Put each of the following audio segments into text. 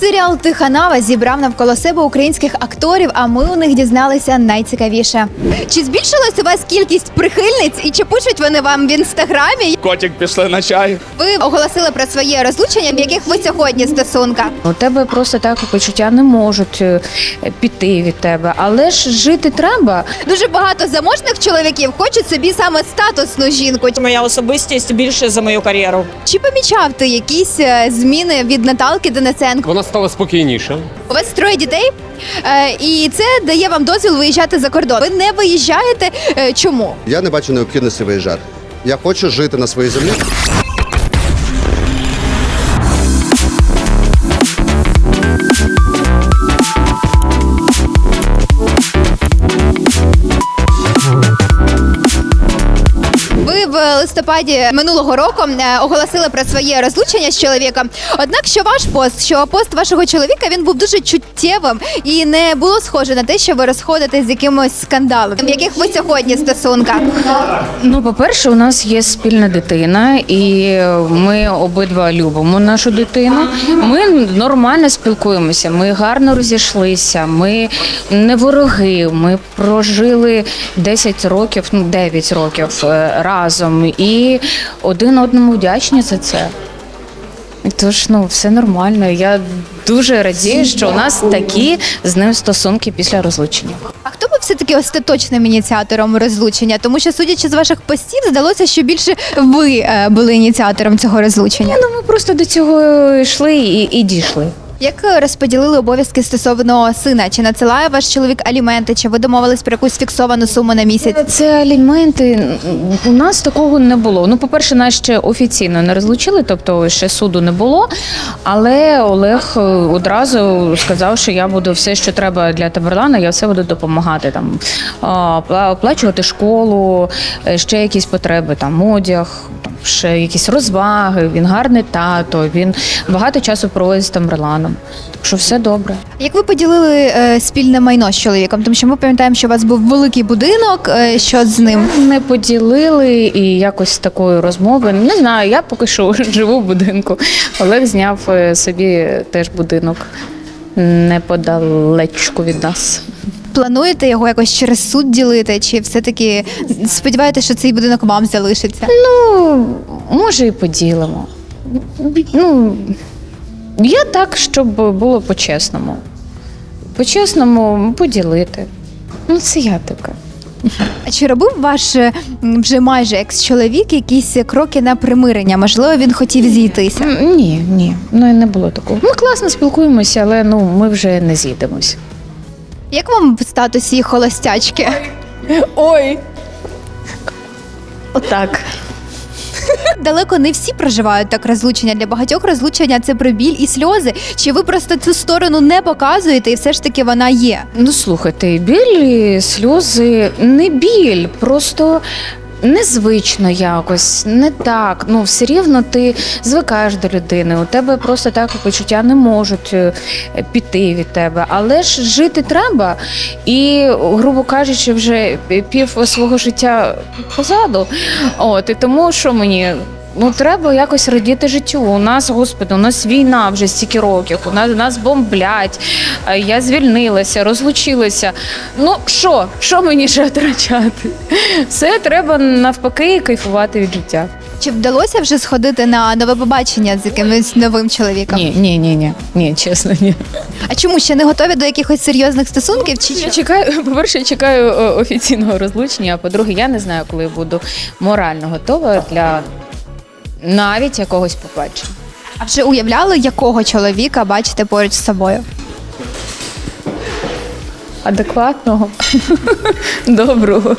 Серіал Тиханава зібрав навколо себе українських акторів, а ми у них дізналися найцікавіше. Чи збільшилась у вас кількість прихильниць і чи пишуть вони вам в інстаграмі? Котик пішли на чай. Ви оголосили про своє розлучення, в яких ви сьогодні стосунка. У тебе просто так почуття не можуть е, піти від тебе, але ж жити треба. Дуже багато заможних чоловіків хочуть собі саме статусну жінку. Моя особистість більше за мою кар'єру. Чи помічав ти якісь е, зміни від Наталки Денисенко? Вона стала спокійніше. У вас троє дітей, е, і це дає вам дозвіл виїжджати за кордон. Ви не виїжджаєте. Е, Чому? Я не бачу необхідності виїжджати. Я хочу жити на своїй землі. Листопаді минулого року е, оголосили про своє розлучення з чоловіком. Однак, що ваш пост, що пост вашого чоловіка він був дуже чуттєвим і не було схоже на те, що ви розходитесь з якимось скандалом. Яких ви сьогодні стосунках? Ну, по-перше, у нас є спільна дитина, і ми обидва любимо нашу дитину. Ми нормально спілкуємося, ми гарно розійшлися, ми не вороги. Ми прожили 10 років, ну 9 років е, разом, і один одному вдячні за це. Тож ну все нормально. Я дуже радію, що у нас такі з ним стосунки після розлучення. А хто був все таки остаточним ініціатором розлучення? Тому що, судячи з ваших постів, здалося, що більше ви е, були ініціатором цього розлучення. Ну ми просто до цього йшли і, і дійшли. Як е, розподілили обов'язки стосовно сина? Чи надсилає ваш чоловік аліменти? Чи ви домовились про якусь фіксовану суму на місяць? Це аліменти. У нас такого не було. Ну, по-перше, нас ще офіційно не розлучили, тобто ще суду не було. Але Олег е, одразу сказав, що я буду все, що треба для Таберлана, я все буду допомагати там оплачувати школу, е, ще якісь потреби, там одяг. Якісь розваги, він гарний тато, він багато часу проводить з Тамберланом. Так що все добре. Як ви поділили е, спільне майно з чоловіком? Тому що ми пам'ятаємо, що у вас був великий будинок. Е, що з ним? Не поділили і якось такої розмови. Не знаю, я поки що живу в будинку. Олег зняв е, собі теж будинок неподалечку від нас. Плануєте його якось через суд ділити? Чи все-таки сподіваєтеся, що цей будинок вам залишиться? Ну, може, і поділимо. Ну, я так, щоб було по-чесному. По-чесному поділити. Ну, це я така. А чи робив ваш е, вже майже екс-чоловік якісь кроки на примирення? Можливо, він хотів зійтися? Ні, ні, ну не було такого. Ми класно спілкуємося, але ну ми вже не зійдемось. Як вам в статусі холостячки? Ой. Отак. Далеко не всі проживають так розлучення. Для багатьох розлучення це про біль і сльози. Чи ви просто цю сторону не показуєте, і все ж таки вона є? Ну слухайте, біль, і сльози не біль, просто. Незвично якось, не так. Ну, все рівно ти звикаєш до людини. У тебе просто так почуття не можуть е, піти від тебе. Але ж жити треба. І, грубо кажучи, вже пів свого життя позаду. От і тому, що мені. Ну, треба якось радіти життю. У нас, господи, у нас війна вже стільки років, у нас, нас бомблять, я звільнилася, розлучилася. Ну що, що мені ще втрачати? Все треба навпаки кайфувати від життя. Чи вдалося вже сходити на нове побачення з якимось новим чоловіком? Ні, ні, ні, ні, ні, чесно, ні. А чому ще не готові до якихось серйозних стосунків? Чи Я чекаю, по-перше, я чекаю е, офіційного розлучення, а по-друге, я не знаю, коли буду морально готова для навіть якогось побачення. А вже уявляли, якого чоловіка бачите поруч з собою? адекватного, доброго.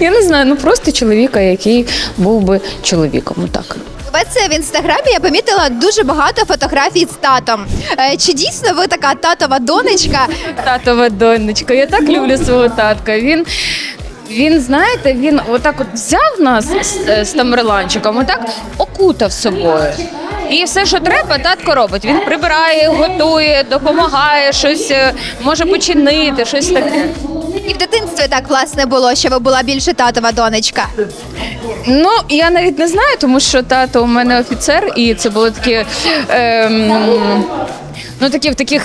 Я не знаю, ну просто чоловіка, який був би чоловіком. Так. У вас в інстаграмі я помітила дуже багато фотографій з татом. Е, Чи дійсно ви така татова донечка? Татова донечка. Я так люблю свого татка. Він. Він, знаєте, він отак от взяв нас з, з Тамерланчиком, отак окутав собою. І все, що треба, татко робить. Він прибирає, готує, допомагає, щось е, може починити, щось таке. І в дитинстві так власне було, що ви була більше татова донечка. Ну, я навіть не знаю, тому що тато у мене офіцер, і це були такі. Ем, Ну, такі в таких,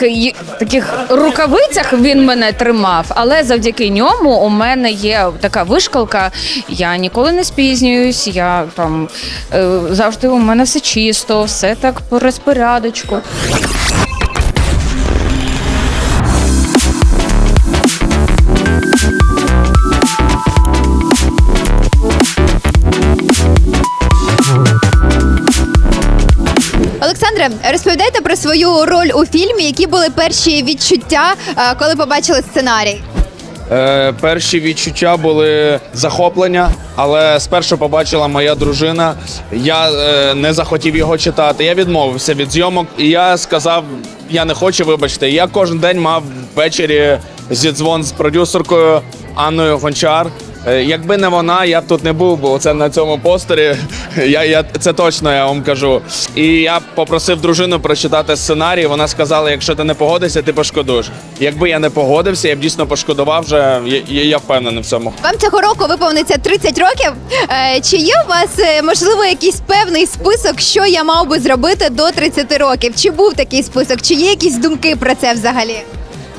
таких рукавицях він мене тримав, але завдяки ньому у мене є така вишкалка. Я ніколи не спізнююсь, я там е, завжди у мене все чисто, все так по розпорядочку. Розповідайте про свою роль у фільмі, які були перші відчуття, е, коли побачили сценарій. Е, перші відчуття були захоплення, але спершу побачила моя дружина. Я е, не захотів його читати. Я відмовився від зйомок, і я сказав: я не хочу, вибачте. Я кожен день мав ввечері зідзвон з продюсеркою Анною Гончар. Е, Якби не вона, я б тут не був, бо це на цьому постері. Я, я це точно я вам кажу. І я попросив дружину прочитати сценарій. Вона сказала: якщо ти не погодишся, ти пошкодуєш. Якби я не погодився, я б дійсно пошкодував вже. Я, я, впевнений в цьому. Вам цього року виповниться 30 років. Е, Чи є у вас е, можливо якийсь певний список, що я мав би зробити до 30 років? Чи був такий список? Чи є якісь думки про це взагалі?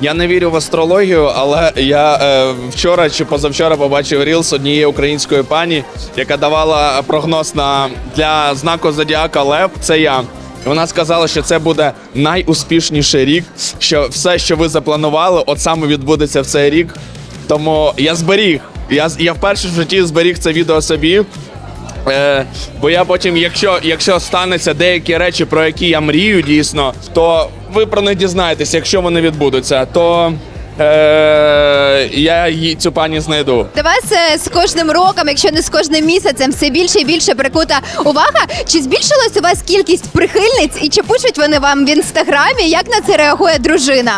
Я не вірю в астрологію, але я е, вчора чи позавчора побачив рілс однієї української пані, яка давала прогноз на для знаку зодіака Лев. Це я. Вона сказала, що це буде найуспішніший рік. Що все, що ви запланували, от саме відбудеться в цей рік. Тому я зберіг. Я, я вперше в житті зберіг це відео собі. Е, бо я потім, якщо, якщо станеться деякі речі, про які я мрію дійсно, то ви про них дізнаєтесь, якщо вони відбудуться, то е, я її цю пані знайду. До вас е, з кожним роком, якщо не з кожним місяцем, все більше і більше прикута увага. Чи збільшилась у вас кількість прихильниць і чи пишуть вони вам в інстаграмі? Як на це реагує дружина?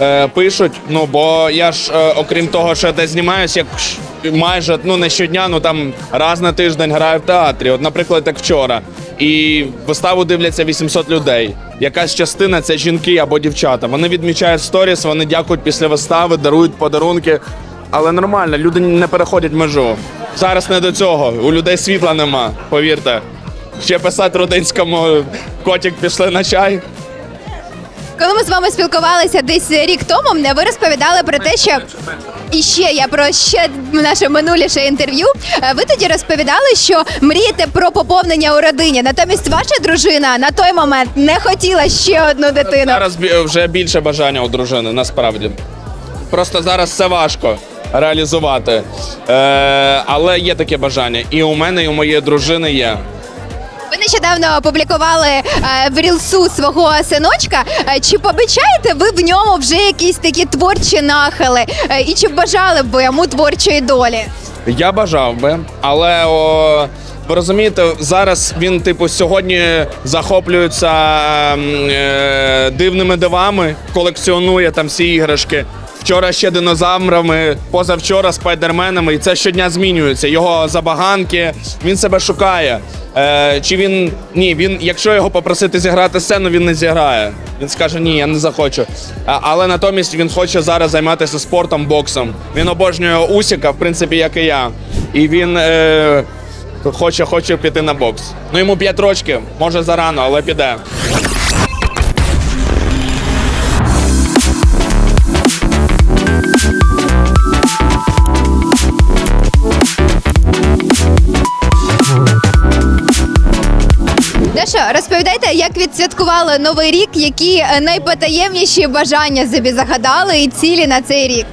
Е, пишуть, ну бо я ж, е, окрім того, що я десь знімаюсь, як ш- майже ну не щодня, ну там раз на тиждень граю в театрі. От, наприклад, як вчора. І виставу дивляться 800 людей. Якась частина це жінки або дівчата. Вони відмічають сторіс, вони дякують після вистави, дарують подарунки. Але нормально, люди не переходять межу. Зараз не до цього. У людей світла нема, повірте. Ще писати родинському котик пішли на чай. Коли ми з вами спілкувалися десь рік тому, ви розповідали про те, що і ще я про ще наше минуліше інтерв'ю. Е, Ви тоді розповідали, що мрієте про поповнення у родині. Натомість ваша дружина на той момент не хотіла ще одну дитину. Зараз вже більше бажання у дружини, насправді. Просто зараз це важко реалізувати. Е, але є таке бажання. І у мене, і у моєї дружини є. Ви нещодавно опублікували е, в рілсу свого синочка. Е, Чи побачаєте ви в ньому вже якісь такі творчі нахили? Е, І чи бажали б йому творчої долі? Я бажав би, але о, ви розумієте, зараз він, типу, сьогодні захоплюється м, е, дивними дивами, колекціонує там всі іграшки. Вчора ще динозаврами, позавчора спайдерменами, і це щодня змінюється. Його забаганки, він себе шукає. Е, чи він ні, він, якщо його попросити зіграти сцену, він не зіграє. Він скаже, ні, я не захочу. А, але натомість він хоче зараз займатися спортом, боксом. Він обожнює Усіка, в принципі, як і я. І він е, хоче, хоче піти на бокс. Ну йому 5 років, може зарано, але піде. Дашо, розповідайте, як відсвяткували новий рік, які е, найпотаємніші бажання собі загадали і цілі на цей рік.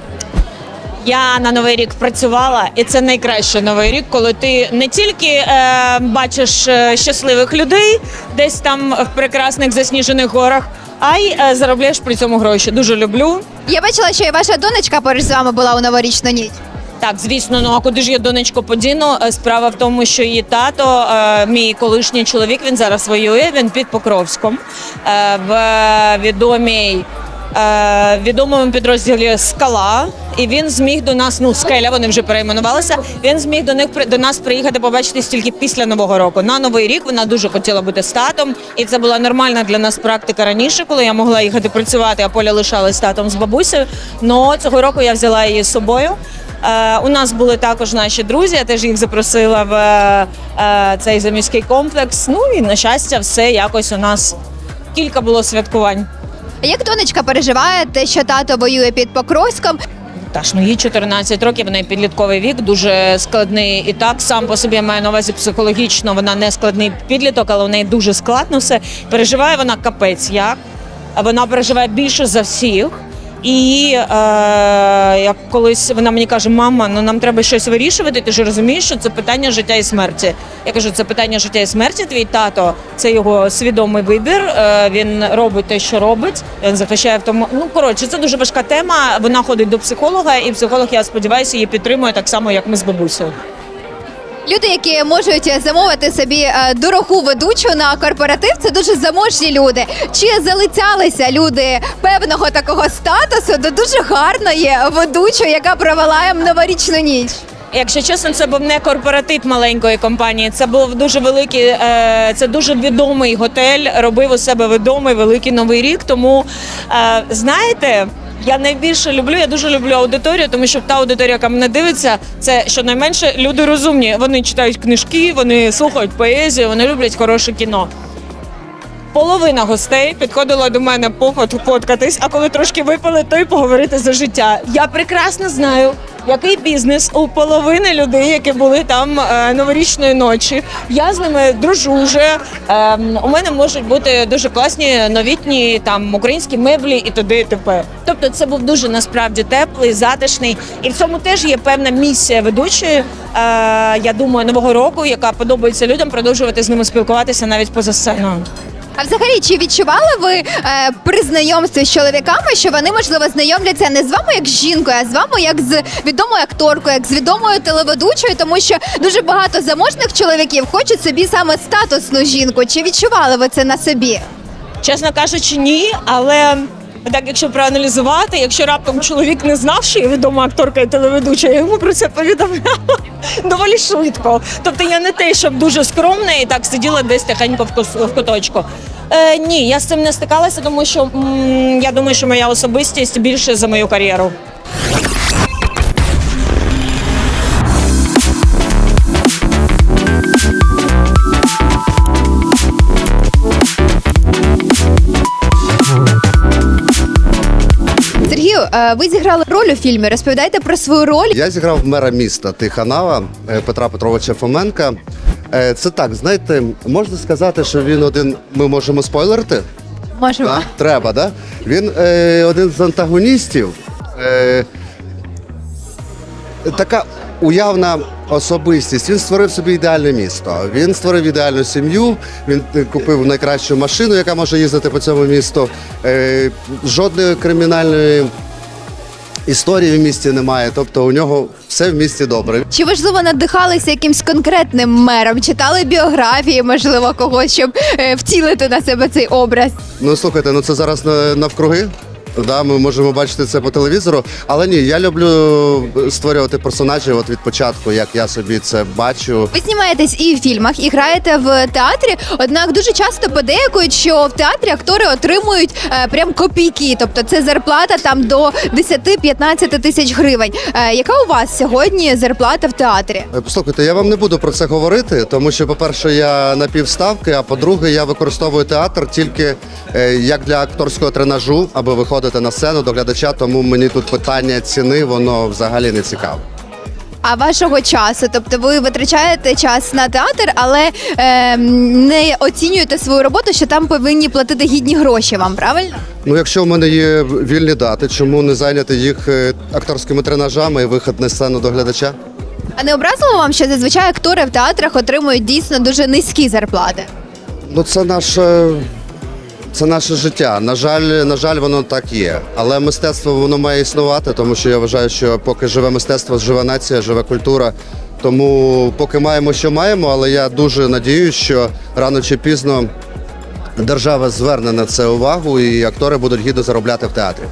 Я на новий рік працювала, і це найкращий новий рік, коли ти не тільки е, бачиш е, щасливих людей десь там в прекрасних засніжених горах, а й е, заробляєш при цьому гроші. Дуже люблю. Я бачила, що і ваша донечка поруч з вами була у новорічну ніч. Так, звісно, ну а куди ж я донечко подіну? Е, Справа в тому, що її тато, е, мій колишній чоловік, він зараз воює. Він під Покровськом е, в відомій. Відомому підрозділі скала, і він зміг до нас. Ну скеля, вони вже перейменувалися. Він зміг до них до нас приїхати побачитись тільки після нового року. На новий рік вона дуже хотіла бути з татом, і це була нормальна для нас практика раніше, коли я могла їхати працювати, а Поля лишалась з татом з бабусею. Но цього року я взяла її з собою. Е, у нас були також наші друзі, я теж їх запросила в е, е, цей заміський комплекс. Ну і на щастя, все якось у нас кілька було святкувань. А Як донечка переживає те, що тато воює під Покровськом? Та ж ну їй 14 років, в неї підлітковий вік, дуже складний. І так сам по собі я маю на увазі психологічно. Вона не складний підліток, але в неї дуже складно все. Переживає вона капець як. Вона переживає більше за всіх. І е, як колись вона мені каже, мама, ну нам треба щось вирішувати. Ти ж розумієш, що це питання життя і смерті. Я кажу, це питання життя і смерті. Твій тато це його свідомий вибір. Е, він робить те, що робить. Він захищає в тому. Ну коротше, це дуже важка тема. Вона ходить до психолога, і психолог, я сподіваюся, її підтримує так само, як ми з бабусею. Люди, які можуть замовити собі е, дорогу ведучу на корпоратив, це дуже заможні люди. Чи залицялися люди певного такого статусу до дуже гарної ведучої, яка провела їм новорічну ніч? Якщо чесно, це був не корпоратив маленької компанії. Це був дуже великий, е, це дуже відомий готель. Робив у себе відомий великий новий рік. Тому е, знаєте. Я найбільше люблю, я дуже люблю аудиторію, тому що та аудиторія, яка мене дивиться, це щонайменше люди розумні. Вони читають книжки, вони слухають поезію, вони люблять хороше кіно. Половина гостей підходила до мене пофот фоткатись, а коли трошки випили, то й поговорити за життя. Я прекрасно знаю, який бізнес у половини людей, які були там е, новорічної ночі. Я з ними дружу вже. Е, у мене можуть бути дуже класні новітні там українські меблі і т.д. і т.п. Тобто це був дуже насправді теплий, затишний. І в цьому теж є певна місія ведучої. Е, я думаю, нового року, яка подобається людям, продовжувати з ними спілкуватися навіть поза сценою. А взагалі, чи відчували ви е, при знайомстві з чоловіками, що вони можливо знайомляться не з вами як з жінкою, а з вами як з відомою акторкою, як з відомою телеведучою, тому що дуже багато заможних чоловіків хочуть собі саме статусну жінку. Чи відчували ви це на собі? Чесно кажучи, ні, але. Так, якщо проаналізувати, якщо раптом чоловік не знав, що я відома акторка і телеведуча, я йому про це повідомляла доволі швидко. Тобто я не те, щоб дуже скромна і так сиділа десь тихенько в куточку. Е, ні, я з цим не стикалася, тому що м, я думаю, що моя особистість більше за мою кар'єру. Е, ви зіграли роль у фільмі. Розповідайте про свою роль. Я зіграв мера міста Тиханава е, Петра Петровича Фоменка. Е, Це так, знаєте, можна сказати, що він один. Ми можемо спойлерити? Можемо. Так, треба, да? Він е, один з антагоністів. Е, така уявна особистість. Він створив собі ідеальне місто. Він створив ідеальну сім'ю. Він е, купив найкращу машину, яка може їздити по цьому місту. Е, жодної кримінальної історії в місті немає. Тобто у нього все в місті добре. Чи важливо надихалися якимсь конкретним мером? Читали біографії, можливо, когось, щоб е, втілити на себе цей образ? Ну слухайте, ну це зараз на- навкруги. Да, ми можемо бачити це по телевізору. Але ні, я люблю створювати персонажів от від початку, як я собі це бачу. Ви знімаєтесь і в фільмах, і граєте в театрі. Однак дуже часто подейкують, що в театрі актори отримують е, прям копійки, тобто це зарплата там до 10-15 тисяч гривень. Е, яка у вас сьогодні зарплата в театрі? Е, Послухайте, я вам не буду про це говорити, тому що, по-перше, я на півставки, а по-друге, я використовую театр тільки е, як для акторського тренажу, аби виходити на сцену до глядача. Тому мені тут питання ціни, воно взагалі не цікаве. А вашого часу, тобто ви витрачаєте час на театр, але е, не оцінюєте свою роботу, що там повинні платити гідні гроші вам, правильно? Ну, якщо в мене є вільні дати, чому не зайняти їх е, акторськими тренажами і вихід на сцену до глядача? А не образило вам, що зазвичай актори в театрах отримують дійсно дуже низькі зарплати? Ну, це наше. Це наше життя. На жаль, на жаль, воно так є. Але мистецтво воно має існувати, тому що я вважаю, що поки живе мистецтво, живе нація, живе культура. Тому поки маємо, що маємо, але я дуже надіюсь, що рано чи пізно держава зверне на це увагу, і актори будуть гідно заробляти в театрі.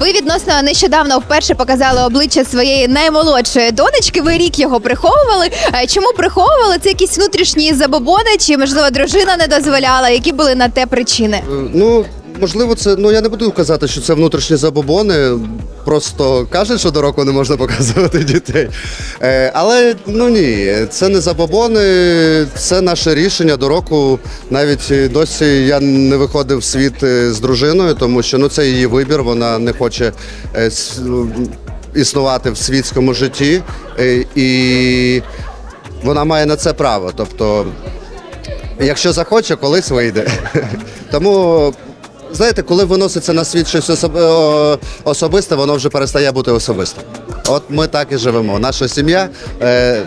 Ви відносно нещодавно вперше показали обличчя своєї наймолодшої донечки. Ви рік його приховували. Е, Чому приховували? Це якісь внутрішні забобони, чи можливо дружина не дозволяла? Які були на те причини? Е, Ну, Можливо, це ну я не буду казати, що це внутрішні забобони. Просто кажуть, що до року не можна показувати дітей. Е, але ну ні, це не забобони, це наше рішення до року. Навіть досі я не виходив в світ е, з дружиною, тому що ну це її вибір. Вона не хоче е, існувати в світському житті, і вона має на це право. Тобто Якщо захоче, колись вийде. Тому, знаєте, коли виноситься на світ щось особисте, воно вже перестає бути особистим. От ми так і живемо. Наша сім'я, е,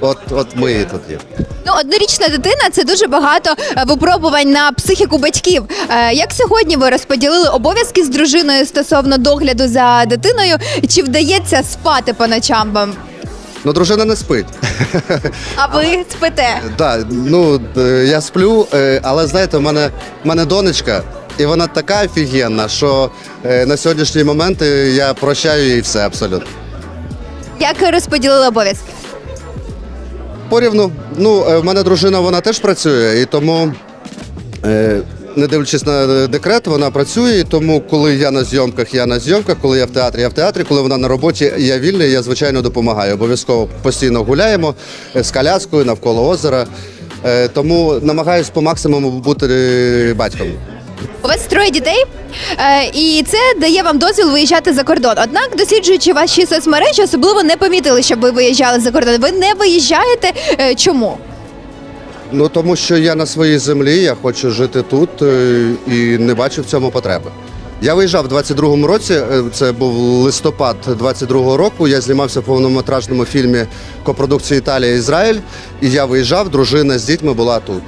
от, от ми і тут є. Ну, однорічна дитина це дуже багато е, випробувань на психіку батьків. Е, Як сьогодні ви розподілили обов'язки з дружиною стосовно догляду за дитиною? Чи вдається спати по ночам вам? Ну, дружина не спить. А ви спите? Так, ну е, я сплю, е, але знаєте, в мене, в мене донечка, і вона така офігенна, що е, на сьогоднішній момент е, я прощаю їй все абсолютно. Як розподілили обов'язки? Порівну. Ну, е, в мене дружина вона теж працює, і тому, не дивлячись на декрет, вона працює. І тому, коли я на зйомках, я на зйомках, коли я в театрі, я в театрі, коли вона на роботі, я вільний, я звичайно допомагаю. Обов'язково постійно гуляємо з коляскою навколо озера. Тому намагаюсь по максимуму бути батьком. У вас троє дітей, е, і це дає вам дозвіл виїжджати за кордон. Однак, досліджуючи ваші соцмережі, особливо не помітили, щоб ви виїжджали за кордон. Ви не виїжджаєте. Е, Чому? Ну тому що я на своїй землі, я хочу жити тут е, і не бачу в цьому потреби. Я виїжджав у 22-му році, це був листопад 22-го року. Я знімався в повнометражному фільмі копродукції Італія Ізраїль. І я виїжджав, дружина з дітьми була тут.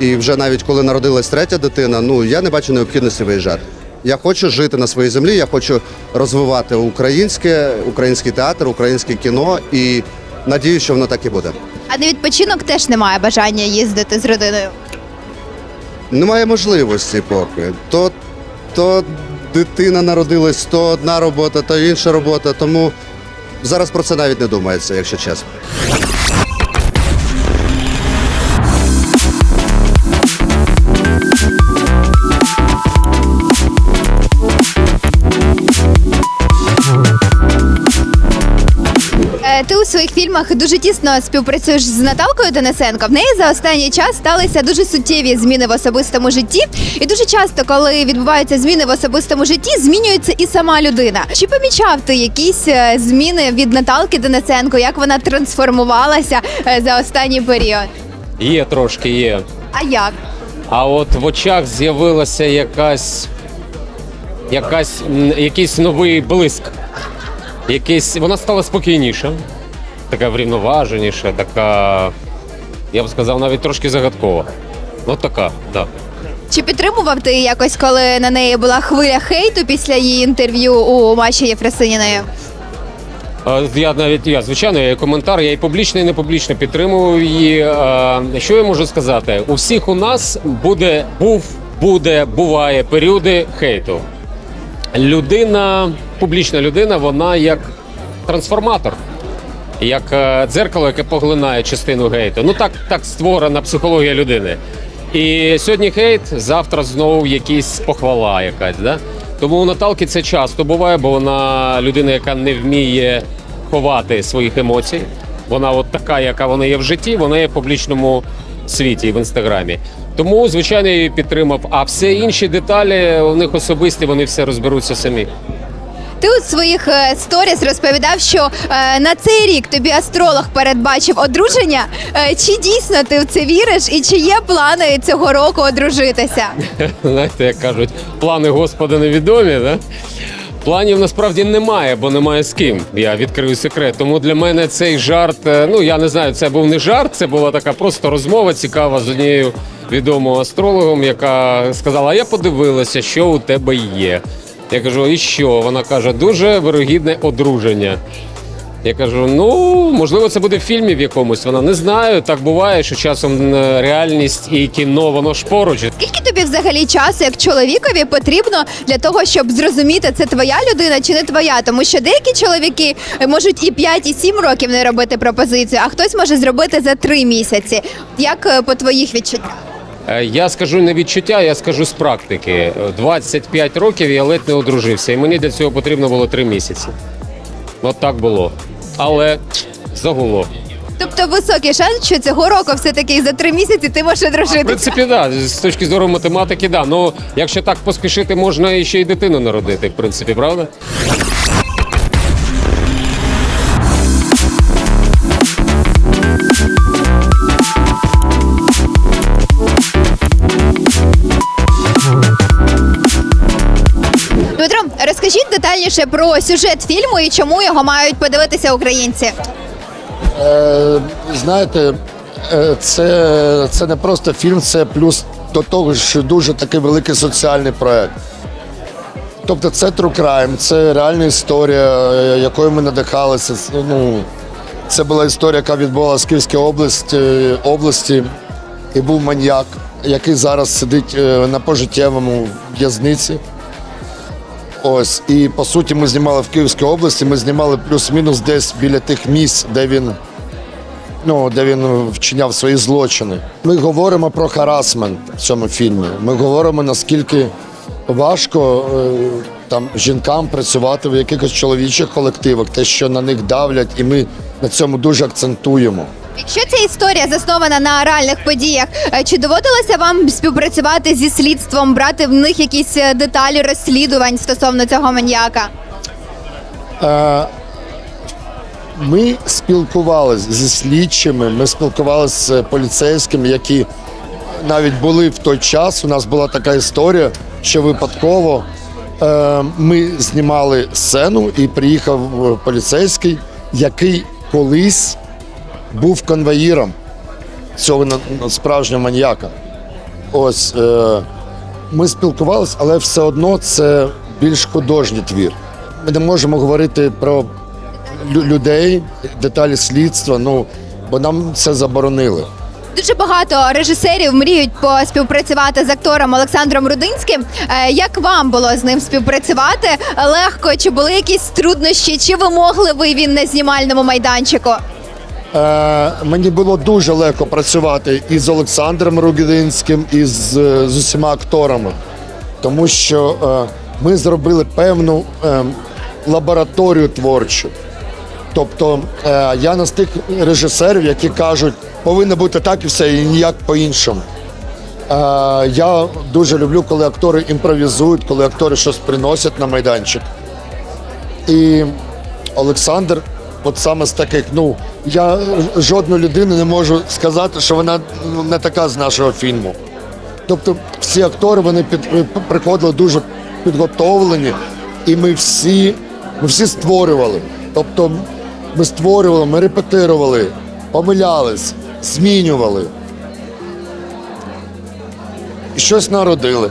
І вже навіть коли народилась третя дитина, ну я не бачу необхідності виїжджати. Я хочу жити на своїй землі, я хочу розвивати українське, український театр, українське кіно і надію, що воно так і буде. А на відпочинок теж немає бажання їздити з родиною. Немає можливості поки. То, то дитина народилась, то одна робота, то інша робота. Тому зараз про це навіть не думається, якщо чесно. Своїх фільмах дуже тісно співпрацюєш з Наталкою Денисенко. В неї за останній час сталися дуже суттєві зміни в особистому житті. І дуже часто, коли відбуваються зміни в особистому житті, змінюється і сама людина. Чи помічав ти якісь е, зміни від Наталки Денисенко? Як вона трансформувалася е, за останній період? Є трошки є. А як? А от в очах з'явилася якась, якась якийсь новий блиск. Якийсь, вона стала спокійніша, така врівноваженіша, така, я б сказав, навіть трошки загадкова. От така, так. Чи підтримував ти якось, коли на неї була хвиля хейту після її інтерв'ю у Маші Єфросиніною? Я навіть я звичайно я коментар, я і публічно, і не публічно підтримував її. Що я можу сказати? У всіх у нас буде, був, буде, буває періоди хейту. Людина, публічна людина, вона як трансформатор, як е, дзеркало, яке поглинає частину гейту. Ну так, так створена психологія людини. І сьогодні хейт, завтра знову якісь похвала якась. Да? Тому у Наталки це часто буває, бо вона людина, яка не вміє ховати своїх емоцій. Вона от така, яка вона є в житті, вона є в публічному світі в інстаграмі. Тому, звичайно, я її підтримав. А все інші деталі у них особисті, вони все розберуться самі. Ти у своїх е, сторіс розповідав, що е, на цей рік тобі астролог передбачив одруження. Е, чи дійсно ти в це віриш, і чи є плани цього року одружитися? Знаєте, як кажуть, плани Господа невідомі, да? Планів насправді немає, бо немає з ким. Я відкрию секрет. Тому для мене цей жарт, ну я не знаю, це був не жарт, це була така просто розмова цікава з однією відомою астрологом, яка сказала: а я подивилася, що у тебе є. Я кажу, і що? Вона каже, дуже вирогідне одруження. Я кажу: ну можливо, це буде в фільмі в якомусь. Вона не знаю. Так буває, що часом е, реальність і кіно воно ж поруч. Скільки тобі взагалі часу, як чоловікові, потрібно для того, щоб зрозуміти, це твоя людина чи не твоя? Тому що деякі чоловіки е, можуть і 5, і 7 років не робити пропозицію, а хтось може зробити за 3 місяці. Як е, по твоїх відчуттях? Е, Я скажу не відчуття, я скажу з практики. Е, 25 років я ледь не одружився, і мені для цього потрібно було 3 місяці. От так було. Але загуло. Тобто високий шанс, що цього року все-таки за три місяці ти можеш В одружитися. принципі, да, з точки зору математики, да. Ну, якщо так поспішити, можна і ще й дитину народити, в принципі, правда? Детальніше про сюжет фільму і чому його мають подивитися українці. Е, знаєте, е, це, це не просто фільм, це плюс до того, що дуже такий великий соціальний проект. Тобто це true crime, це реальна історія, е, якою ми надихалися. Ну, це була історія, яка відбувалася в Київській області, області і був маньяк, який зараз сидить е, на пожиттєвому в'язниці. Ось, і по суті, ми знімали в Київській області. Ми знімали плюс-мінус десь біля тих місць, де він, ну, де він вчиняв свої злочини. Ми говоримо про харасмент в цьому фільмі. Ми говоримо наскільки важко е, там жінкам працювати в якихось чоловічих колективах, те, що на них давлять, і ми на цьому дуже акцентуємо. Якщо ця історія заснована на реальних подіях, е, чи доводилося вам співпрацювати зі слідством, брати в них якісь е, деталі розслідувань стосовно цього маньяка? Е, Ми спілкувалися зі слідчими, ми спілкувалися з поліцейськими, які навіть були в той час. У нас була така історія, що випадково ми знімали сцену і приїхав поліцейський, який колись був конвоїром цього справжнього маньяка. Ось е, ми спілкувалися, але все одно це більш художній твір. Ми не можемо говорити про людей, деталі слідства, ну бо нам це заборонили. Дуже багато режисерів мріють поспівпрацювати з актором Олександром Рудинським. Е, Як вам було з ним співпрацювати? Легко чи були якісь труднощі? Чи вимогливий він на знімальному майданчику? Е, мені було дуже легко працювати і з Олександром Ругідинським, і з, е, з усіма акторами, тому що е, ми зробили певну лабораторію творчу. Тобто я не з тих режисерів, які кажуть, повинно бути так і все, і ніяк по-іншому. Я дуже люблю, коли актори імпровізують, коли актори щось приносять на майданчик. І Олександр, от саме з таких, ну я жодну людину не можу сказати, що вона ну, не така з нашого фільму. Тобто всі актори вони під, приходили дуже підготовлені, і ми всі, ми всі створювали. Тобто ми створювали, ми репетирували, помилялись, змінювали. І щось народили.